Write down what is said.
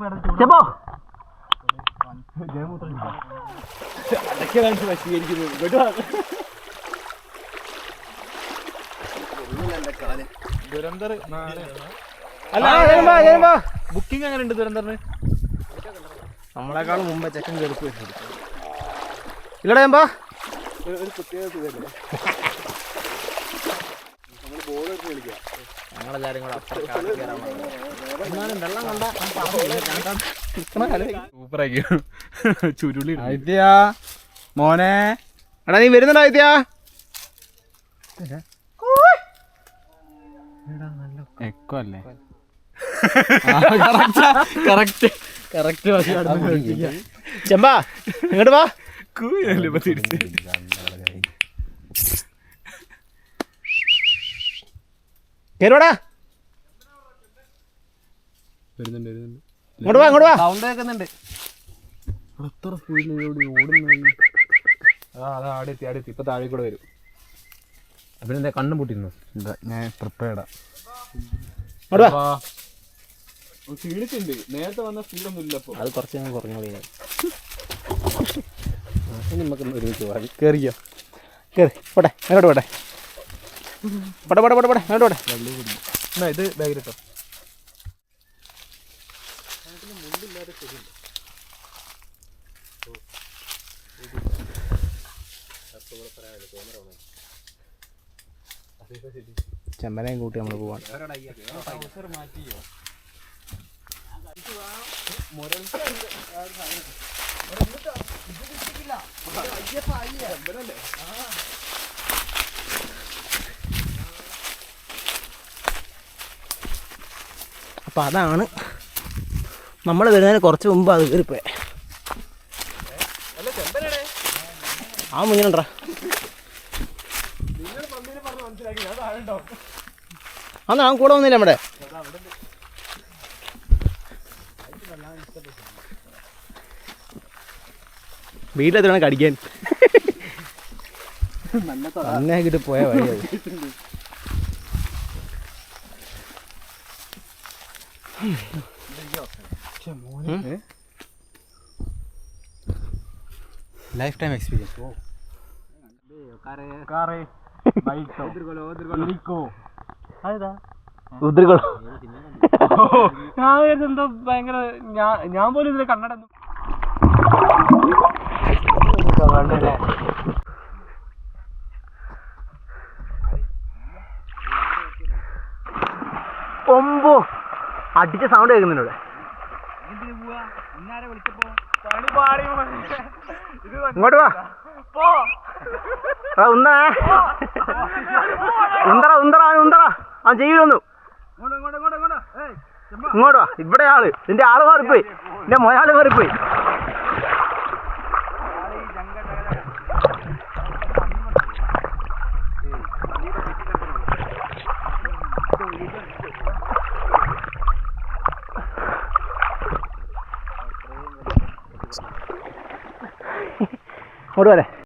ചെമ്പോ ദുരന്തർ അല്ല ബുക്കിംഗ് അങ്ങനെ ഉണ്ട് ദുരന്തറിന്? നമ്മളെക്കാളും മുമ്പേ ചെക്കൻ കയറിപ്പ് ഇല്ലടാ ചെമ്പാ ഒരു പ്രത്യേക ഞങ്ങളെല്ലാരും കൂടെ അപ്പുറം എന്നാലും വെള്ളം കണ്ട സൂപ്പറാക്കി ചുരുളി ആദിത്യ മോനെ. എടാ നീ വരുന്നുണ്ടോ ആദിത്യ എക്കോ അല്ലേ? കറക്റ്റ് കറക്റ്റ് ചെമ്പാ ഇങ്ങോട്ട് വാ. കൂയല്ലേ ഇപ്പൊ തിരിച്ച് കയറുവാടാ ഇങ്ങോട്ട് വാ ഇങ്ങോട്ട് വാ. സൗണ്ട് കേൾക്കുന്നുണ്ട്. അത്ര സ്പീഡിൽ ഓടുന്നു ആ അതാ ആടെ എത്തി ആടെ എത്തി ഇപ്പൊ താഴെ കൂടെ വരും. അവനെന്താ കണ്ണും പൊട്ടിരുന്നു? എന്താ ഞാൻ പ്രിപ്പയർഡാ ഇങ്ങോട്ട് വാ. നേരത്തെ വന്ന സ്പീഡൊന്നും ഇല്ല അത് കുറച്ച് ഞാൻ കുറഞ്ഞു പോയി ഇനി നമുക്ക് ഒരുമിച്ച് പോകാം. കയറിയോ കയറി പോട്ടെ അങ്ങോട്ട് പോട്ടെ. പോട്ടെ പട പട പട. അങ്ങോട്ട് പോട്ടെ എന്നാ ഇത് ബാഗിലിട്ടോ. ചെമ്പനയും കൂട്ടി നമ്മൾ പോവാണ്. അപ്പം അതാണ് നമ്മൾ വരുന്നതിന് കുറച്ച് മുമ്പ് അത് കയറിപ്പോയെ. ആ മുങ്ങിനുണ്ടാ ആ ഞാൻ കൂടെ വന്നില്ല നമ്മുടെ. വീട്ടിലെത്തിയാണ് കടിക്കാൻ. അന്നേ കിട്ടി പോയ വഴി ലൈഫ് ടൈം എക്സ്പീരിയൻസ് ഉദ്രികളും ഞാൻ വിചാരിച്ചു എന്തോ ഭയങ്കര ഞാൻ ഞാൻ പോലും ഇതിലെ കണ്ണട ഒമ്പോ അടിച്ച സൗണ്ട് കേൾക്കുന്നുണ്ട് ഇങ്ങോട്ട് വാ. എടാ, ഉന്തടാ ഉന്തറ ഉന്തറ അവൻ ഉന്തറ അവൻ ചെയ്യൊന്നു ഇങ്ങോട്ട് വാ. ഇവിടെ ആൾ നിന്റെ ആൾ മാറിപ്പോയി നിന്റെ മൊയാൾ മാറിപ്പോയി. ഇങ്ങോട്ട് വരെ